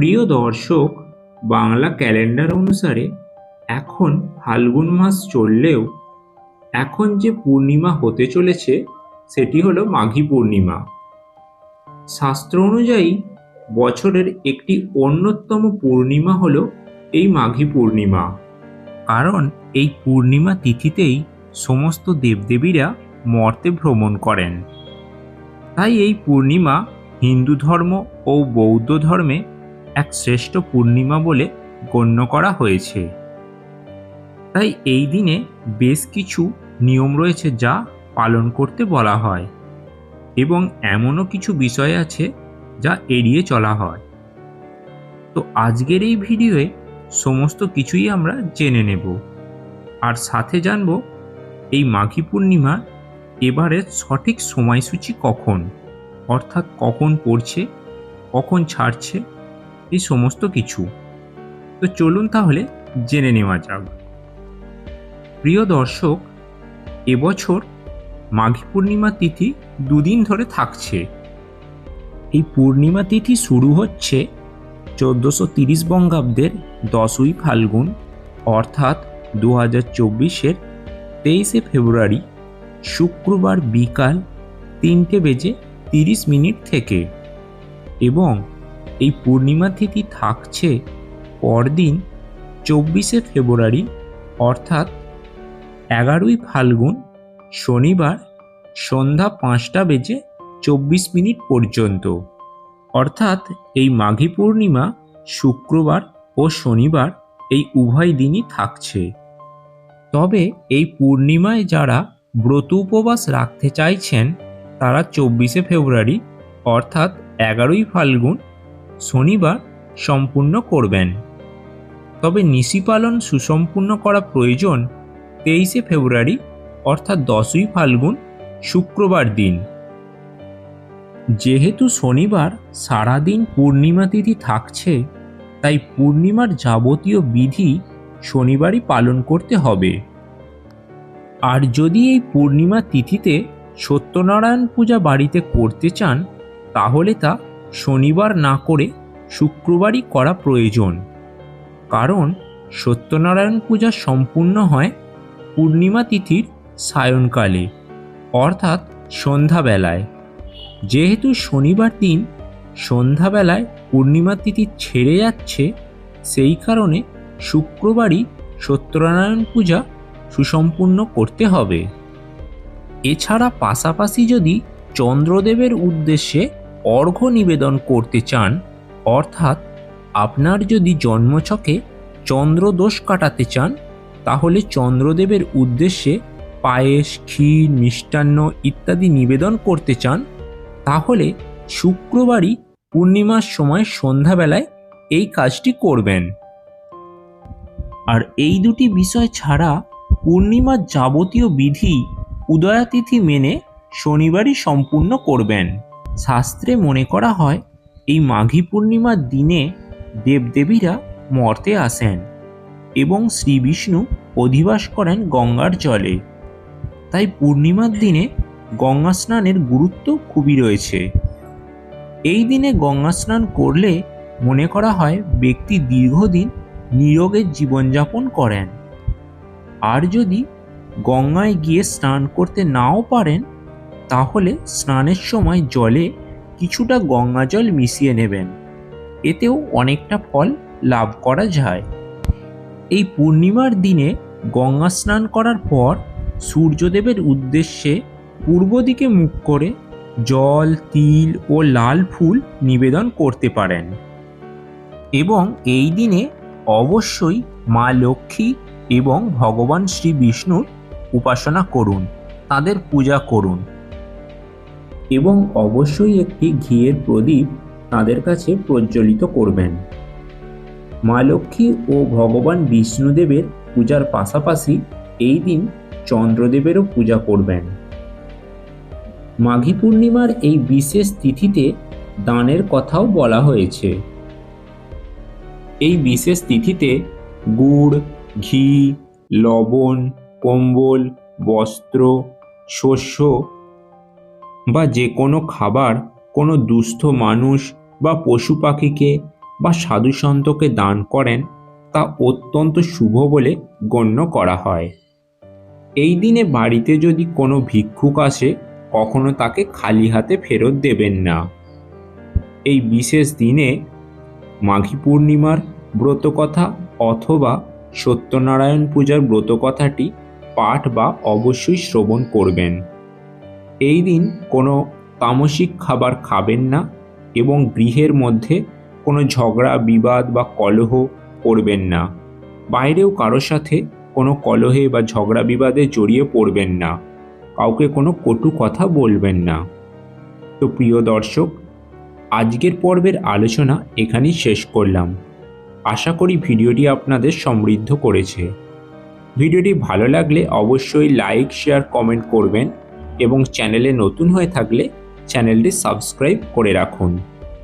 প্রিয় দর্শক, বাংলা ক্যালেন্ডার অনুসারে এখন ফাল্গুন মাস চললেও এখন যে পূর্ণিমা হতে চলেছে, সেটি হলো মাঘী পূর্ণিমা। শাস্ত্র অনুযায়ী বছরের একটি অন্যতম পূর্ণিমা হলো এই মাঘী পূর্ণিমা। কারণ এই পূর্ণিমা তিথিতেই সমস্ত দেবদেবীরা মর্তে ভ্রমণ করেন। তাই এই পূর্ণিমা হিন্দু ধর্ম ও বৌদ্ধ ধর্মে এক শ্রেষ্ঠ পূর্ণিমা বলে গণ্য করা হয়েছে। তাই এই দিনে বেশ কিছু নিয়ম রয়েছে যা পালন করতে বলা হয় এবং এমনও কিছু বিষয় আছে যা এড়িয়ে চলা হয়। তো আজকের এই ভিডিওয়ে সমস্ত কিছুই আমরা জেনে নেব। আর সাথে জানব এই মাঘী পূর্ণিমা এবারের সঠিক সময়সূচি কখন? অর্থাৎ কখন পড়ছে, কখন ছাড়ছে এই সমস্ত কিছু। তো চলুন তাহলে জেনে নেওয়া যাক। প্রিয় দর্শক, এবছর মাঘী পূর্ণিমা তিথি দুদিন ধরে থাকছে। এই পূর্ণিমা তিথি শুরু হচ্ছে চোদ্দোশো তিরিশ বঙ্গাব্দের দশই ফাল্গুন, অর্থাৎ দু হাজার চব্বিশের তেইশে ফেব্রুয়ারি, শুক্রবার বিকাল তিনটে বেজে তিরিশ মিনিট থেকে। এবং এই পূর্ণিমা তিথি থাকছে পরদিন চব্বিশে ফেব্রুয়ারি, অর্থাৎ এগারোই ফাল্গুন শনিবার সন্ধ্যা পাঁচটা বেজে চব্বিশ মিনিট পর্যন্ত। অর্থাৎ এই মাঘী পূর্ণিমা শুক্রবার ও শনিবার এই উভয় দিনই থাকছে। তবে এই পূর্ণিমায় যারা ব্রত উপবাস রাখতে চাইছেন, তারা চব্বিশে ফেব্রুয়ারি, অর্থাৎ এগারোই ফাল্গুন শনিবার সম্পূর্ণ করবেন। তবে নিশি পালন সুসম্পূর্ণ করা প্রয়োজন তেইশে ফেব্রুয়ারি, অর্থাৎ দশই ফাল্গুন, শুক্রবার দিন। যেহেতু শনিবার সারাদিন পূর্ণিমা তিথি থাকছে, তাই পূর্ণিমার যাবতীয় বিধি শনিবারই পালন করতে হবে। আর যদি এই পূর্ণিমা তিথিতে সত্যনারায়ণ পূজা বাড়িতে করতে চান, তাহলে তা শনিবার না করে শুক্রবারই করা প্রয়োজন। কারণ সত্যনারায়ণ পূজা সম্পূর্ণ হয় পূর্ণিমা তিথির সায়নকালে, অর্থাৎ সন্ধ্যাবেলায়। যেহেতু শনিবার দিন সন্ধ্যাবেলায় পূর্ণিমা তিথি ছেড়ে যাচ্ছে, সেই কারণে শুক্রবারই সত্যনারায়ণ পূজা সুসম্পূর্ণ করতে হবে। এছাড়া পাশাপাশি যদি চন্দ্রদেবের উদ্দেশ্যে অর্ঘ্য নিবেদন করতে চান, অর্থাৎ আপনার যদি জন্মছকে চন্দ্রদোষ কাটাতে চান, তাহলে চন্দ্রদেবের উদ্দেশ্যে পায়েস, ক্ষীর, মিষ্টান্ন ইত্যাদি নিবেদন করতে চান, তাহলে শুক্রবারই পূর্ণিমার সময় সন্ধ্যাবেলায় এই কাজটি করবেন। আর এই দুটি বিষয় ছাড়া পূর্ণিমার যাবতীয় বিধি উদয়াতিথি মেনে শনিবারই সম্পূর্ণ করবেন। শাস্ত্রে মনে করা হয়, এই মাঘী পূর্ণিমার দিনে দেবদেবীরা মর্তে আসেন এবং শ্রী বিষ্ণু অধিবাস করেন গঙ্গার জলে। তাই পূর্ণিমার দিনে গঙ্গা স্নানের গুরুত্ব খুবই রয়েছে। এই দিনে গঙ্গা স্নান করলে মনে করা হয় ব্যক্তি দীর্ঘদিন নিরোগের জীবনযাপন করেন। আর যদি গঙ্গায় গিয়ে স্নান করতে নাও পারেন তাহলে স্নানের সময় জলে কিছুটা গঙ্গা জল মিশিয়ে নেবেন। এতেও অনেকটা ফল লাভ করা যায়। এই পূর্ণিমার দিনে গঙ্গা স্নান করার পর সূর্যদেবের উদ্দেশ্যে পূর্ব দিকে মুখ করে জল, তিল ও লাল ফুল নিবেদন করতে পারেন। এবং এই দিনে অবশ্যই মা লক্ষ্মী এবং ভগবান শ্রী বিষ্ণুর উপাসনা করুন, তাদের পূজা করুন। এবং অবশ্যই একটি ঘিয়ের প্রদীপ তাদের কাছে প্রজ্বলিত করবেন। মা লক্ষ্মী ও ভগবান বিষ্ণুদেবের পূজার পাশাপাশি এই দিন চন্দ্রদেবেরও পূজা করবেন। মাঘী পূর্ণিমার এই বিশেষ তিথিতে দানের কথাও বলা হয়েছে। এই বিশেষ তিথিতে গুড়, ঘি, লবণ, কম্বল, বস্ত্র, শস্য বা যে কোনো খাবার কোনো দুস্থ মানুষ বা পশু পাখিকে বা সাধুসন্তকে দান করেন, তা অত্যন্ত শুভ বলে গণ্য করা হয়। এই দিনে বাড়িতে যদি কোনো ভিক্ষুক আসে, কখনো তাকে খালি হাতে ফেরত দেবেন না। এই বিশেষ দিনে মাঘী পূর্ণিমার ব্রতকথা অথবা সত্যনারায়ণ পূজার ব্রতকথাটি পাঠ বা অবশ্যই শ্রবণ করবেন। এই দিন কোনো তামসিক খাবার খাবেন না এবং গৃহের মধ্যে কোনো ঝগড়া, বিবাদ বা কলহ করবেন না। বাইরেও কারোর সাথে কোনো কলহে বা ঝগড়া, বিবাদে জড়িয়ে পড়বেন না। কাউকে কোনো কটু কথা বলবেন না। তো প্রিয় দর্শক, আজকের পর্বের আলোচনা এখানেই শেষ করলাম। আশা করি ভিডিওটি আপনাদের সমৃদ্ধ করেছে। ভিডিওটি ভালো লাগলে অবশ্যই লাইক, শেয়ার, কমেন্ট করবেন। এবং চ্যানেলে নতুন হয়ে থাকলে চ্যানেলটি সাবস্ক্রাইব করে রাখুন।